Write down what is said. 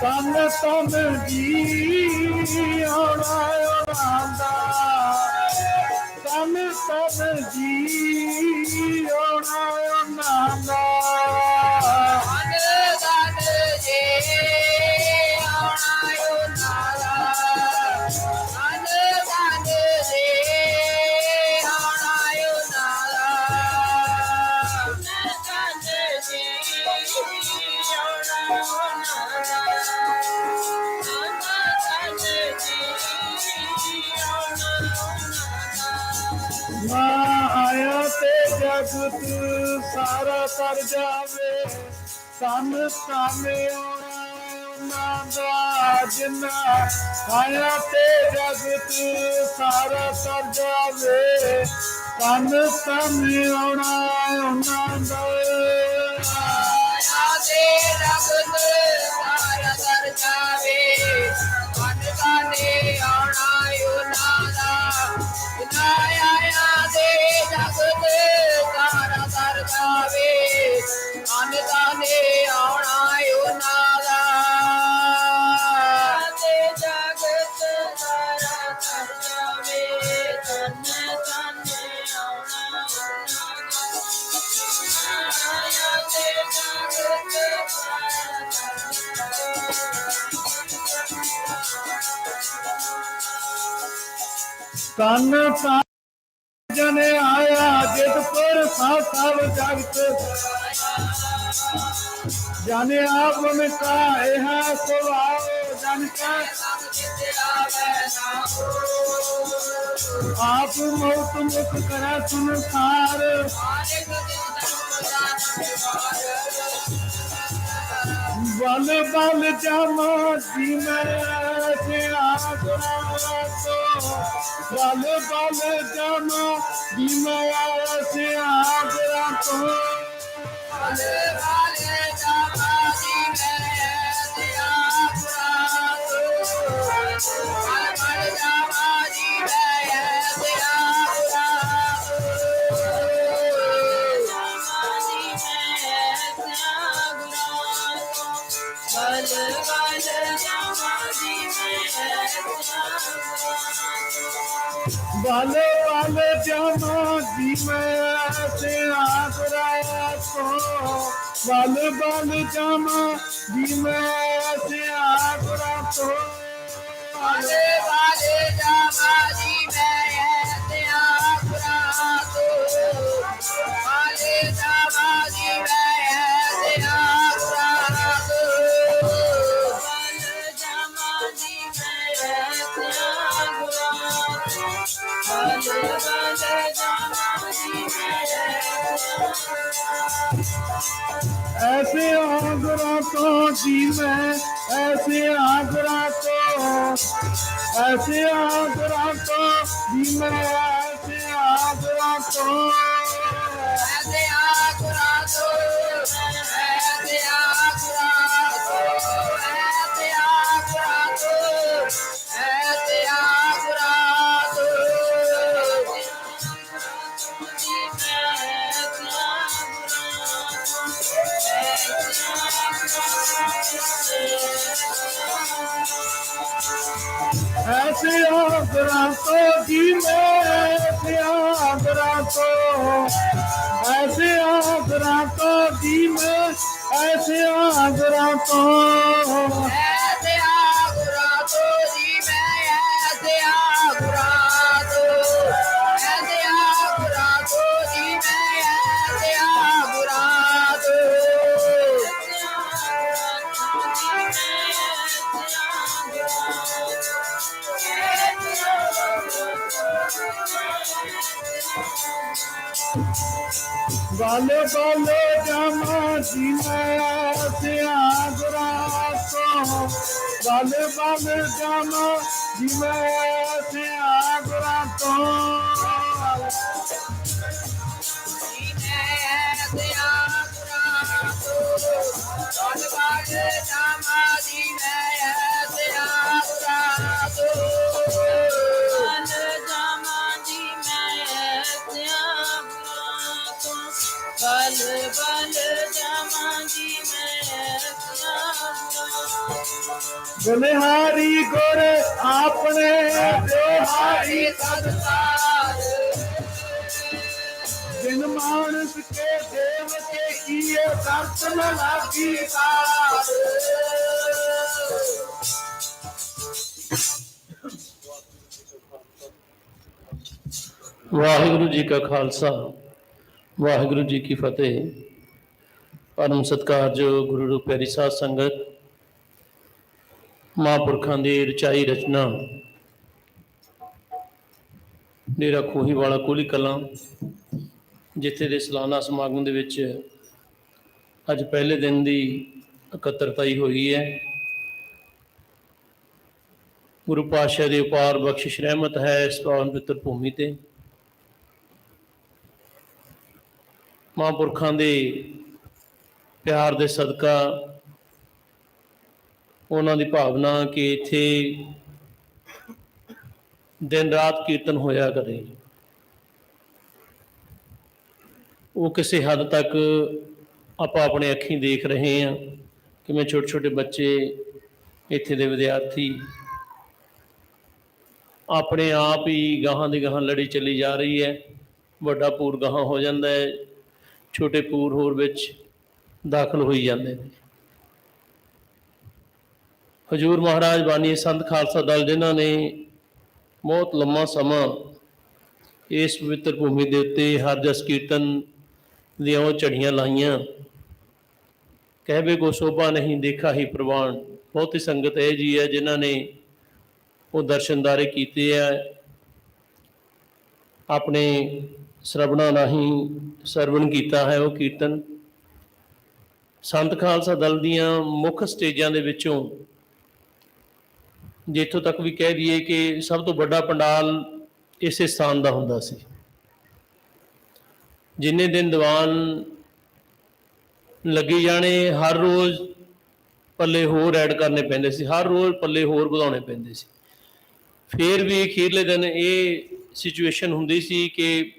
ਤਨ ਤਨ ਜੀ ਆਉਣਾ ਆਉਂਦਾ। ਤਨ ਤਨ ਜੀ ਨਾਲਾ ਮਾਇਆ ਤੇ ਜਗਤ ਸਾਰਾ ਤਰ ਜਾਵੇ। ਤਨ ਤਨ ਆਉਣਾ ਦਾ ਜਿਨਾ ਮਾਇਆ ਤੇ ਜਗਤ ਸਾਰਾ ਤਰ ਜਾਵੇ। ਤਨ ਤਨ ਆਉਣਾ ਉਹਨਾਂ ਦਾ। ਆਦੇ ਰਗਤ ਸਾਰਾ ਦਰ ਜਾਵੇ। ਮਨ ਕਾਨੇ ਤਨ ਤਨ ਜਨੇ ਆਇਆ ਜਿਤ ਪਰ ਸਭ ਜਗਤ। ਜਾਨੇ ਆਪ ਮੈਂ ਕਾਇ ਹੈ ਸੁਭਾਵ ਜਨ ਕਾ ਆਪ ਮੌਤ ਮੁਖ ਕਰੈ ਸੁਨਸਾਰ ਬਲ ਬਲ ਜਮਾ ਜੀ ਮੈਂ। ਤੇ ਆਗਰਾ ਤੋ ਬਲ ਬਲ ਜਮਾ ਜੀ ਮੈਂ ਤੇ ਆਗਰਾ ਤੋ ਬਲ ਬਲ ਜਮਾ ਜੀ ਬਲ ਬਲ ਜਮਾ ਜੀ ਮੈਂ ਤੇ ਆਗਰਾ ਤੋ ਬਲ ਬਲ ਜਮਾ ਜੀ ਮੈਂ ਤੇ ਆਗਰਾ ऐसे आगरा तो जी मैं ऐसे आगरा तो ऐसे आगरा तो जी मैं ऐसे आगरा तो ऐसे आगरा तो जी मैं ऐसे आगरा तो ऐसे आगरा तो जी मैं ऐसे आगरा तो বলো বলো জামা দিনাতে আগ্রাত বলো বলো জামা দিনাতে আগ ਬਲਿਹਾਰੀ ਗੁਰ ਆਪਣੇ ਬਿਹਾਰੀ ਸਤਕਾਰ ਬਿਨ ਮਾਨਸ ਕੇ ਦੇਵ ਕੇ ਕੀਏ ਦਰਸ਼ਨ ਲਾਗੀ ਕਾਰ ਵਾਹਿਗੁਰੂ ਜੀ ਕਾ ਖਾਲਸਾ ਵਾਹਿਗੁਰੂ ਜੀ ਕੀ ਫਤਿਹ ਪਰਮ ਸਤਿਕਾਰਯੋਗ ਗੁਰੂ ਰੂਪ ਪਿਆਰੀ ਸਾਧ ਸੰਗਤ ਮਹਾਂਪੁਰਖਾਂ ਦੀ ਰਚਾਈ ਰਚਨਾ। ਡੇਰਾ ਖੋਹੀ ਵਾਲਾ ਕੋਲੀ ਕਲਾਂ, ਜਿੱਥੇ ਦੇ ਸਾਲਾਨਾ ਸਮਾਗਮ ਦੇ ਵਿੱਚ ਅੱਜ ਪਹਿਲੇ ਦਿਨ ਦੀ ਇਕੱਤਰਤਾਈ ਹੋਈ ਹੈ। ਗੁਰੂ ਪਾਤਸ਼ਾਹ ਦੀ ਉਪਾਰ ਬਖਸ਼ਿਸ਼ ਰਹਿਮਤ ਹੈ ਇਸ ਪਾਵਨ ਪਿੱਤਰ ਭੂਮੀ ਤੇ। ਮਹਾਂਪੁਰਖਾਂ ਦੇ ਪਿਆਰ ਦੇ ਸਦਕਾ ਉਹਨਾਂ ਦੀ ਭਾਵਨਾ ਕਿ ਇੱਥੇ ਦਿਨ ਰਾਤ ਕੀਰਤਨ ਹੋਇਆ ਕਰੇ। ਉਹ ਕਿਸੇ ਹੱਦ ਤੱਕ ਆਪਾਂ ਆਪਣੇ ਅੱਖੀਂ ਦੇਖ ਰਹੇ ਹਾਂ, ਕਿਵੇਂ ਛੋਟੇ ਛੋਟੇ ਬੱਚੇ ਇੱਥੇ ਦੇ ਵਿਦਿਆਰਥੀ ਆਪਣੇ ਆਪ ਹੀ ਗਾਹਾਂ ਦੀ ਗਾਹਾਂ ਲੜੀ ਚੱਲੀ ਜਾ ਰਹੀ ਹੈ। ਵੱਡਾ ਪੂਰ ਗਾਹਾਂ ਹੋ ਜਾਂਦਾ ਹੈ, ਛੋਟੇ ਪੂਰ ਹੋਰ ਵਿੱਚ ਦਾਖਲ ਹੋਈ ਜਾਂਦੇ ਨੇ। ਹਜੂਰ ਮਹਾਰਾਜ ਬਾਣੀ ਸੰਤ ਖਾਲਸਾ ਦਲ, ਜਿਨ੍ਹਾਂ ਨੇ ਬਹੁਤ ਲੰਮਾ ਸਮਾਂ ਇਸ ਪਵਿੱਤਰ ਭੂਮੀ ਦੇ ਉੱਤੇ ਹਰ ਜਸ ਕੀਰਤਨ ਦੀਆਂ ਉਹ ਝੜੀਆਂ ਲਾਈਆਂ। ਕਹਿਵੇ ਕੋ ਸੋਭਾ ਨਹੀਂ, ਦੇਖਾ ਹੀ ਪ੍ਰਵਾਨ। ਬਹੁਤੀ ਸੰਗਤ ਇਹ ਜੀ ਹੈ, ਜਿਨ੍ਹਾਂ ਨੇ ਉਹ ਦਰਸ਼ਨਦਾਰੇ ਕੀਤੇ ਆ। ਆਪਣੇ ਸਰਵਣਾ ਰਾਹੀਂ ਸਰਵਣ ਕੀਤਾ ਹੈ ਉਹ ਕੀਰਤਨ। ਸੰਤ ਖਾਲਸਾ ਦਲ ਦੀਆਂ ਮੁੱਖ ਸਟੇਜਾਂ ਦੇ ਵਿੱਚੋਂ ਜਿੱਥੋਂ ਤੱਕ ਵੀ ਕਹਿ ਦਈਏ ਕਿ ਸਭ ਤੋਂ ਵੱਡਾ ਪੰਡਾਲ ਇਸੇ ਸਥਾਨ ਦਾ ਹੁੰਦਾ ਸੀ। ਜਿੰਨੇ ਦਿਨ ਦੀਵਾਨ ਲੱਗੇ ਜਾਣੇ, ਹਰ ਰੋਜ਼ ਪੱਲੇ ਹੋਰ ਐਡ ਕਰਨੇ ਪੈਂਦੇ ਸੀ, ਹਰ ਰੋਜ਼ ਪੱਲੇ ਹੋਰ ਵਧਾਉਣੇ ਪੈਂਦੇ ਸੀ। ਫਿਰ ਵੀ ਅਖੀਰਲੇ ਦਿਨ ਇਹ ਸਿਚੁਏਸ਼ਨ ਹੁੰਦੀ ਸੀ ਕਿ